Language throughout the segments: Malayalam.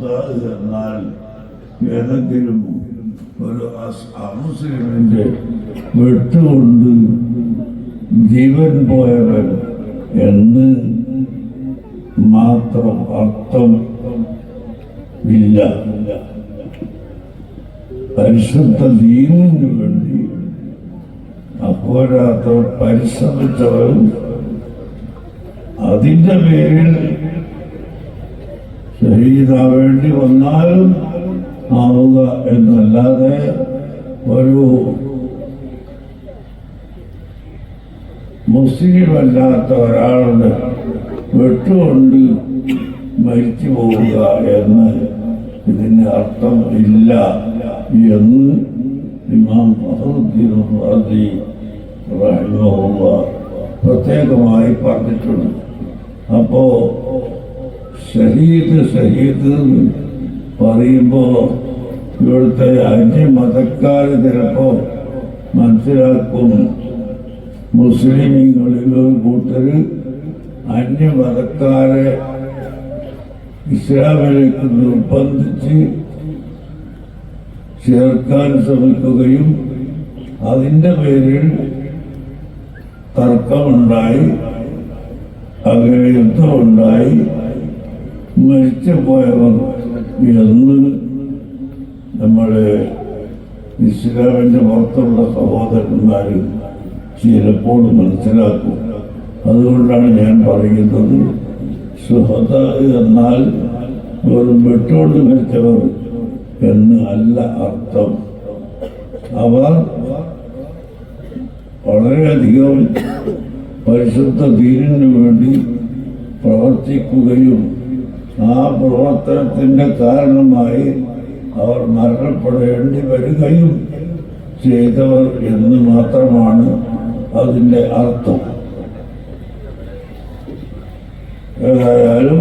എന്നാൽ ഏതെങ്കിലും ഒരു അമുസ്ലിമിന്റെ വെട്ടുകൊണ്ട് ജീവൻ പോയവൻ എന്ന് മാത്രം അർത്ഥം ഇല്ല. പരിശുദ്ധ ദീനിനു വേണ്ടി അപ്പോഴാത്ര പരിശ്രമിച്ചവൻ അതിന്റെ പേരിൽ ഷഹീദാവേണ്ടി വന്നാലും ആവുക എന്നല്ലാതെ ഒരു മുസ്ലിമല്ലാത്ത ഒരാളുടെ വെട്ടുകൊണ്ട് മരിച്ചു പോവുക എന്ന് ഇതിന് അർത്ഥം ഇല്ല എന്ന് ഇമാം റഹിമഹുള്ള പ്രത്യേകമായി പറഞ്ഞിട്ടുണ്ട്. അപ്പോ ഷഹീദ് ഷഹീദ് പറയുമ്പോ ഇവിടുത്തെ അന്യമതക്കാർ ചിലപ്പോ മനസ്സിലാക്കും. മുസ്ലിമീങ്ങളിൽ ഒരു അന്യ മതക്കാരെ ഇസ്ലാമിലേക്ക് നിർബന്ധിച്ച് ചേർക്കാൻ ശ്രമിക്കുകയും അതിന്റെ പേരിൽ തർക്കമുണ്ടായി അങ്ങനെ യുദ്ധമുണ്ടായി. മരിച്ചു പോയവർ എന്ന് നമ്മുടെ ഇസ്ലാമിന്റെ പുറത്തുള്ള സഹോദരന്മാർ ചിലപ്പോൾ മനസ്സിലാക്കും. അതുകൊണ്ടാണ് ഞാൻ പറയുന്നത് സുഹൃത എന്നാൽ വെറും വിട്ടുകൊണ്ട് മരിച്ചവർ എന്ന് അല്ല അർത്ഥം. അവർ വളരെയധികം പരിശുദ്ധ ധീരനു വേണ്ടി പ്രവർത്തിക്കുകയും ആ പ്രവർത്തനത്തിന്റെ കാരണമായി അവർ മരണപ്പെടേണ്ടി വരികയും ചെയ്തവർ എന്ന് മാത്രമാണ് അതിന്റെ അർത്ഥം. ഏതായാലും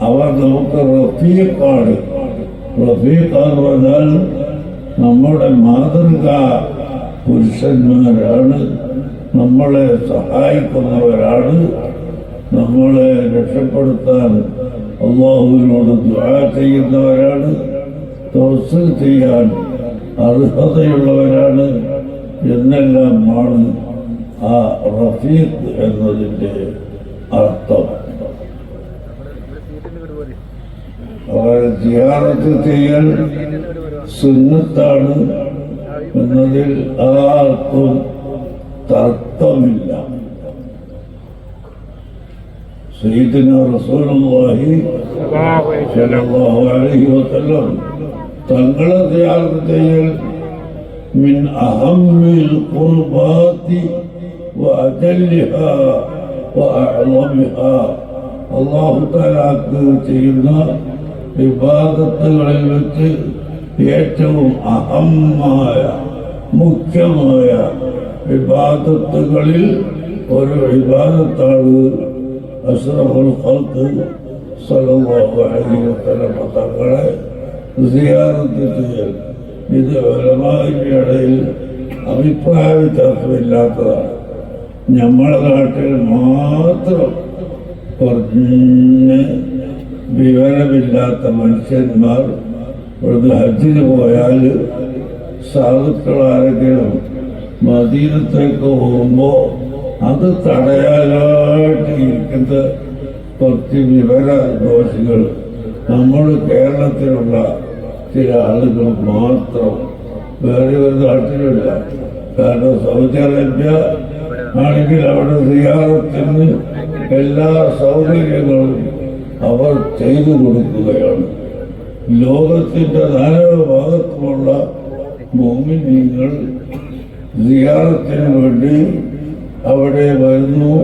അവർ നമുക്ക് റഫീഖാണ്. റഫീഖ് എന്ന് പറഞ്ഞാൽ നമ്മുടെ മാതൃക പുരുഷന്മാരാണ്. നമ്മളെ സഹായിക്കുന്നവരാണ്. നമ്മളെ രക്ഷപ്പെടുത്താൻ അള്ളാഹുവിനോട് ദുആ ചെയ്യുന്നവരാണ് തവസ് ചെയ്യാൻ അർഹതയുള്ളവരാണ് എന്നെല്ലാമാണ് ആ റഫീഖ് എന്നതിന്റെ അർത്ഥം. അവരെ ജിയാറത്ത് ചെയ്യൽ സുന്നത്താണ് എന്നതിൽ ആർക്കും തർക്കമില്ല. സയ്യിദിന റസൂലുള്ളാഹി സ്വല്ലല്ലാഹു അലൈഹി വസല്ലം തങ്ങളെ ജിയാറത്ത് ചെയ്യൽ من أهم القربات وأجلها وأعظمها അള്ളാഹു താലാക്ക് ചെയ്യുന്ന വിവാദത്തുകളിൽ വെച്ച് ഏറ്റവും അഹമായ മുഖ്യമായ വിവാദത്തുകളിൽ ഒരു വിവാദത്താണ് അഷ്റഫുൽ ഖൽക്ക് സല്ലല്ലാഹു അലൈഹി വസല്ലം തങ്ങളെ സിയാറത്ത് ചെയ്യൽ ഇത് ഉലമാവിന്റെ ഇടയിൽ അഭിപ്രായ വ്യത്യാസമില്ലാത്തതാണ്. നമ്മളെ നാട്ടിൽ മാത്രം കുറഞ്ഞ് വിവരമില്ലാത്ത മനുഷ്യന്മാർ ഇവിടുന്ന് ഹജ്ജിന് പോയാൽ സാധുക്കളാരെങ്കിലും മദീനത്തേക്ക് പോകുമ്പോൾ അത് തടയാനായിട്ട് ഇരിക്കുന്ന കുറച്ച് വിവര ദോഷികൾ നമ്മൾ കേരളത്തിലുള്ള ചില ആളുകൾ മാത്രം വേറെ ഒരു നാട്ടിലില്ല കാരണം അറേബ്യ ആണെങ്കിൽ അവിടെ സിയാറത്തിന് എല്ലാ സൗകര്യങ്ങളും അവർ ചെയ്തു കൊടുക്കുകയാണ്. ലോകത്തിന്റെ നാലോ ഭാഗത്തുമുള്ള മോമിനികൾ സിയാറത്തിന് വേണ്ടി അവിടെ വരുന്നു.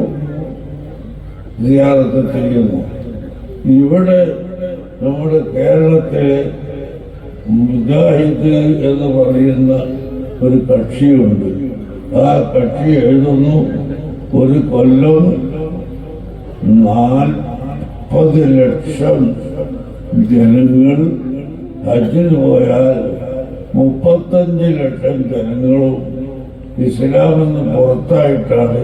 സിയാറത്ത് ചെയ്യുന്നു ഇവിടെ നമ്മുടെ കേരളത്തിലെ മുജാഹിദ് എന്ന് പറയുന്ന ഒരു കക്ഷിയുണ്ട്. ആ കക്ഷി എഴുതുന്നു ഒരു കൊല്ലം നാൽപ്പത് ലക്ഷം ജനങ്ങൾ ഹജ്ജിന് പോയാൽ മുപ്പത്തഞ്ച് ലക്ഷം ജനങ്ങളും ഇസ്ലാമെന്ന് പുറത്തായിട്ടാണ്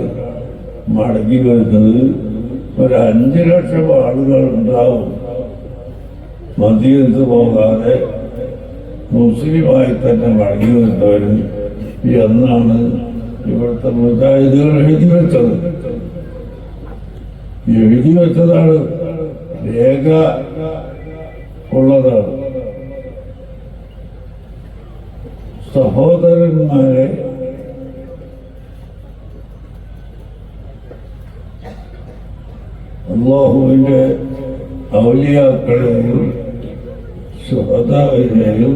മടങ്ങി വരുന്നത്. ഒരു അഞ്ച് ലക്ഷം ആളുകൾ ഉണ്ടാവും. മദ്യത്ത് പോകാതെ മുസ്ലിമായി തന്നെ മടങ്ങി വന്നവരും എന്നാണ് ഇവിടുത്തെ മുജാഹിദുകൾ എഴുതി വെച്ചത്. എഴുതി വെച്ചതാണ് രേഖ ഉള്ളതാണ് സഹോദരന്മാരെ അള്ളാഹുവിന്റെ ഔലിയാക്കളെയും സുഹതാവിനെയും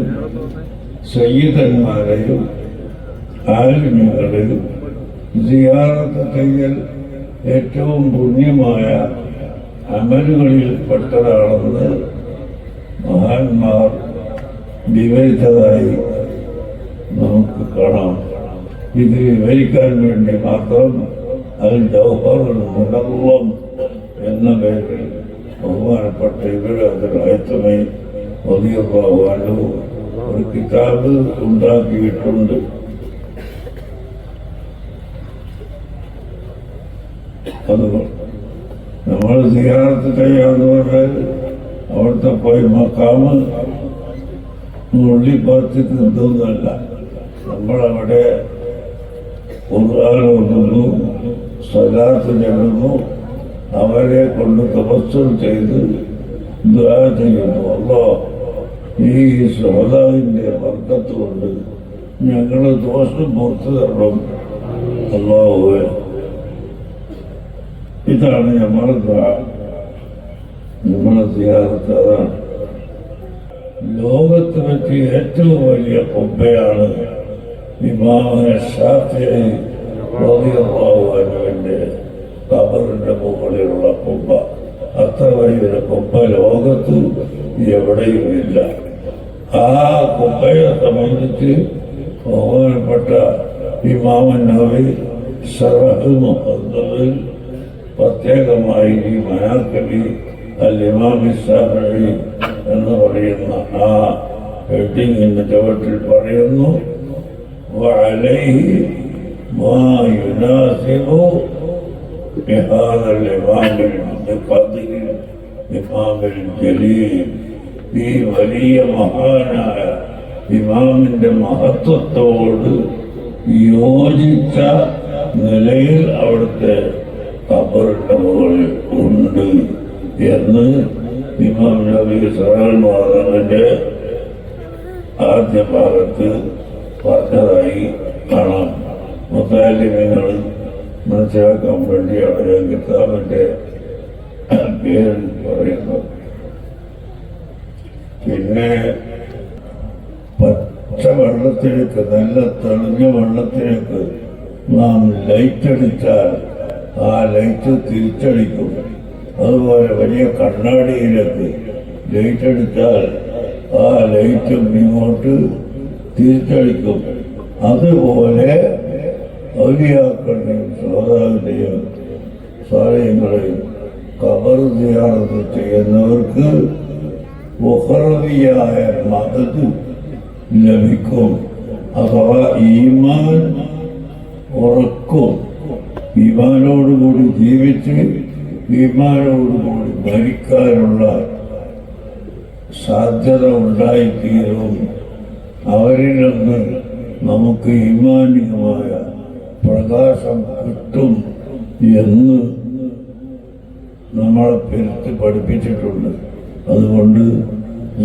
സയ്യിദന്മാരെയും ആലിമ്യങ്ങളെയും സിയാറത്ത് ചെയ്യൽ ഏറ്റവും പുണ്യമായ അമലുകളിൽ പെട്ടതാണെന്ന് മഹാന്മാർ വിവരിച്ചതായി നമുക്ക് കാണാം. ഇത് വിവരിക്കാൻ വേണ്ടി മാത്രം അതിൽ ജൗഹറുൽ മുനവ്വം എന്ന പേരിൽ ബഹുമാനപ്പെട്ട ഇവർ അതിനായത്തമേ വലിയു ഒരു കിതാബ് ഉണ്ടാക്കിയിട്ടുണ്ട്. അത് നമ്മൾ സിയാറത്ത് ചെയ്യാന്ന് പറഞ്ഞാൽ അവിടുത്തെ പോയി മക്കാമ് നുള്ളിപ്പറിച്ച് തിന്നൊന്നല്ല നമ്മളവിടെ ഖുർആാനോടുന്നു സ്വലാത്ത് ചെല്ലുന്നു അവരെ കൊണ്ട് തപസ്സും ചെയ്ത് ദുആ ചെയ്യുന്നു. അല്ലോ ഈ ശ്രോതാവിന്റെ വർക്കത്ത് കൊണ്ട് ഞങ്ങൾ ദോഷം പുറത്തു തരണം. അള്ളാഹുവെ ഇതാണ് നമ്മളെ ദുആ. നമ്മളെ സിയാറത്ത് അതാണ്. ലോകത്ത് വെച്ച് ഏറ്റവും വലിയ കൊമ്പയാണ് ഇമാമ ഷാഫി റളിയല്ലാഹുവിന്റെ കബറിന്റെ മുകളിലുള്ള കൊമ്പ അത്ര വലിയൊരു കൊമ്പ ലോകത്ത് എവിടെയുമില്ല ആ കൊമ്പയെ സംബന്ധിച്ച് ബഹുമാനപ്പെട്ട ഇമാമൻ നബി സറഹ് മുഹദ്ദിൽ പ്രത്യേകമായി ഈ മനാക്കബി അൽ ഇമാമി ഷാഫി എന്ന് പറയുന്ന ആ ഹെഡിങ്ങിന്റെ ചുവട്ടിൽ പറയുന്നു وعليه ما يناسب بهذا الإمام القدر الإمام الجليل ഈ വലിയ മഹാനായ ഇമാമിന്റെ മഹത്വത്തോട് യോജിച്ച നിലയിൽ അവിടുത്തെ കബറിന്റെ മുകളിൽ ഉണ്ട് എന്ന് ഇമാം നബി സഹൽമാറിന്റെ ആദ്യ ഭാഗത്ത് പറഞ്ഞതായി കാണാം മുത്താലിമ്യങ്ങൾ മനസ്സിലാക്കാൻ വേണ്ടിയാണ് ഞാൻ കിതാബിന്റെ പേര് പറയുന്നത് പിന്നെ പച്ച വെള്ളത്തിലേക്ക് നല്ല തെളിഞ്ഞ വെള്ളത്തിലേക്ക് നാം ലൈറ്റ് അടിച്ചാൽ ആ ലൈറ്റ് തിരിച്ചടിക്കും അതുപോലെ വലിയ കണ്ണാടിയിലേക്ക് ലൈറ്റ് അടിച്ചാൽ ആ ലൈറ്റും ഇങ്ങോട്ട് തിരിച്ചടിക്കും അതുപോലെ ഔലിയാക്കളുടെയും ശ്രോതാവിന്റെയും സാലയങ്ങളെയും കബർ സിയാറത്ത് ചെയ്യുന്നവർക്ക് ഉഹറവിയായ മതത്തിൽ ലഭിക്കും. അഥവാ ഈമാൻ ഉറക്കും. ഈമാനോടുകൂടി ജീവിച്ച് ഈമാനോടുകൂടി ഭരിക്കാനുള്ള സാധ്യത ഉണ്ടായിത്തീരും. അവരിൽ നിന്ന് നമുക്ക് ഈമാനികമായ പ്രകാശം കിട്ടും എന്ന് നമ്മളെ പെരുത്ത് പഠിപ്പിച്ചിട്ടുണ്ട്. അതുകൊണ്ട്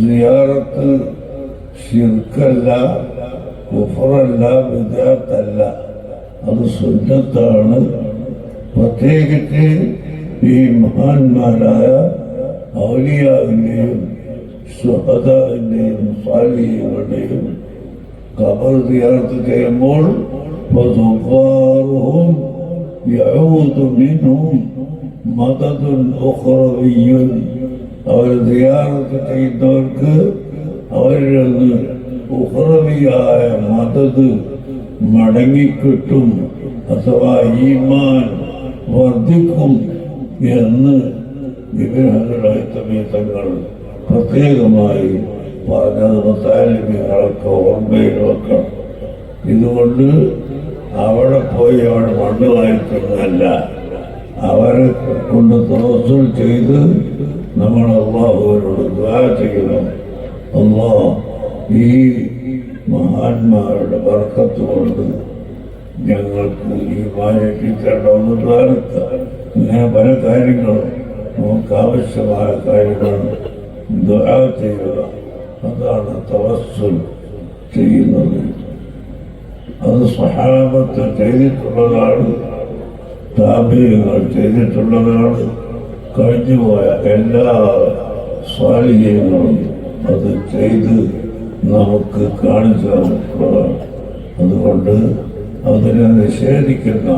സിയാറത്ത് ശിർക്കല്ല കുഫറല്ല വിദ്യാർത്ഥല്ല അത് സുന്നത്താണ്. പ്രത്യേകിച്ച് ഈ മഹാന്മാരായ ഔലിയാവിന്റെയും സുഹദാവിന്റെയും സാലിയുടെയും കബർ സിയാറത്ത് ചെയ്യുമ്പോൾ فظفارهم يعود منهم مدد أخروي അവർ സിയാറത്ത് ചെയ്യുന്നവർക്ക് അവരിൽ നിന്ന് ഉഹ്റവിയായ മദത് മടങ്ങിക്കിട്ടും അഥവാ ഈമാൻ വർദ്ധിക്കും എന്ന് വിഗ്രഹങ്ങളായ തങ്ങൾ പ്രത്യേകമായി പറഞ്ഞത് മത്താലിമികളൊക്കെ ഓർമ്മയിൽ വെക്കണം ഇതുകൊണ്ട് അവിടെ പോയി അവിടെ മണ്ണ് വായിക്കുന്നതല്ല അവരെ കൊണ്ട് തോസൽ ചെയ്ത് നമ്മൾ അള്ളാഹുവിനോട് ദ്വാ ചെയ്യണം. അള്ളാഹ് ഈ മഹാന്മാരുടെ വർക്കത്ത് കൊണ്ട് ഞങ്ങൾക്ക് ഈ മാനിപ്പിക്കേണ്ടെന്ന് ദ്വാരക്ക അങ്ങനെ പല കാര്യങ്ങളും നമുക്ക് ആവശ്യമായ കാര്യങ്ങൾ ദ്വാ ചെയ്യുക. അതാണ് തവസ്സുൽ ചെയ്യുന്നത്. സഹാബത്ത് ചെയ്തിട്ടുള്ളതാണ് താപീയങ്ങൾ ചെയ്തിട്ടുള്ളതാണ്. കഴിഞ്ഞുപോയ എല്ലാ സ്വാലിഹ്യങ്ങളും അത് ചെയ്ത് നമുക്ക് കാണിച്ചു തന്നിട്ടുള്ളതാണ്. അതുകൊണ്ട് അതിനെ നിഷേധിക്കുന്ന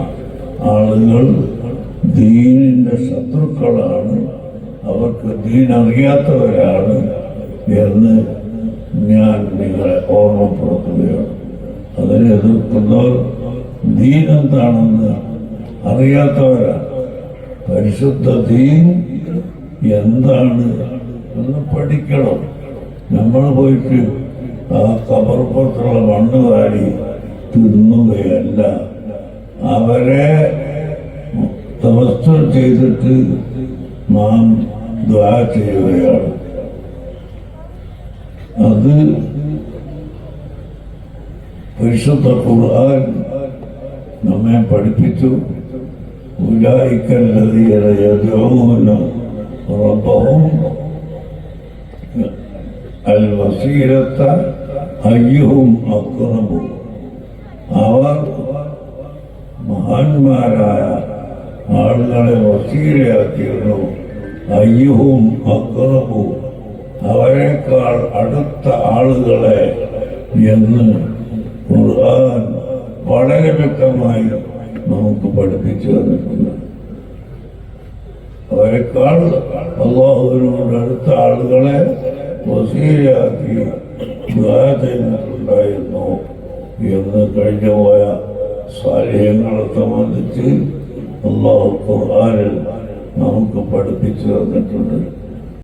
ആളുകൾ ദീനിന്റെ ശത്രുക്കളാണ്. അവർക്ക് ദീൻ അറിയാത്തവരാണ് എന്ന് ഞാൻ നിങ്ങളെ ഓർമ്മപ്പെടുത്തുകയാണ്. അതിനെ എതിർക്കുന്നവർ ദീൻ എന്താണെന്ന് അറിയാത്തവരാണ് പരിശുദ്ധ ദീൻ എന്താണ് എന്ന് പഠിക്കണം. നമ്മൾ പോയിട്ട് ആ കബർപ്പുറത്തുള്ള മണ്ണ് വാരി തിന്നുകയല്ല. അവരെ തപസ്സം ചെയ്തിട്ട് നാം ദ്വാ ചെയ്യുകയാണ്. അത് പരിശുദ്ധ ഖുർആൻ നമ്മെ പഠിപ്പിച്ചു. റബ്ബഹും അൽ വസീരത്ത അയ്യഹും അക്രമും. അവർ മഹാന്മാരായ ആളുകളെ വസീലയാക്കിയിരുന്നു. അയ്യഹും അക്രമും. അവരെക്കാൾ അടുത്ത ആളുകളെ എന്ന് ഖുർആൻ വളരെ വ്യക്തമായി നമുക്ക് പഠിപ്പിച്ചു തന്നിട്ടുണ്ട്. അവരെക്കാൾ അള്ളാഹുവിനോട് അടുത്ത ആളുകളെ വസീലാക്കി ചെയ്തിട്ടുണ്ടായിരുന്നു എന്ന് കഴിഞ്ഞു പോയ സാഹചര്യങ്ങളെ സംബന്ധിച്ച് അള്ളാഹു ഖുർആാനിൽ നമുക്ക് പഠിപ്പിച്ചു തന്നിട്ടുണ്ട്.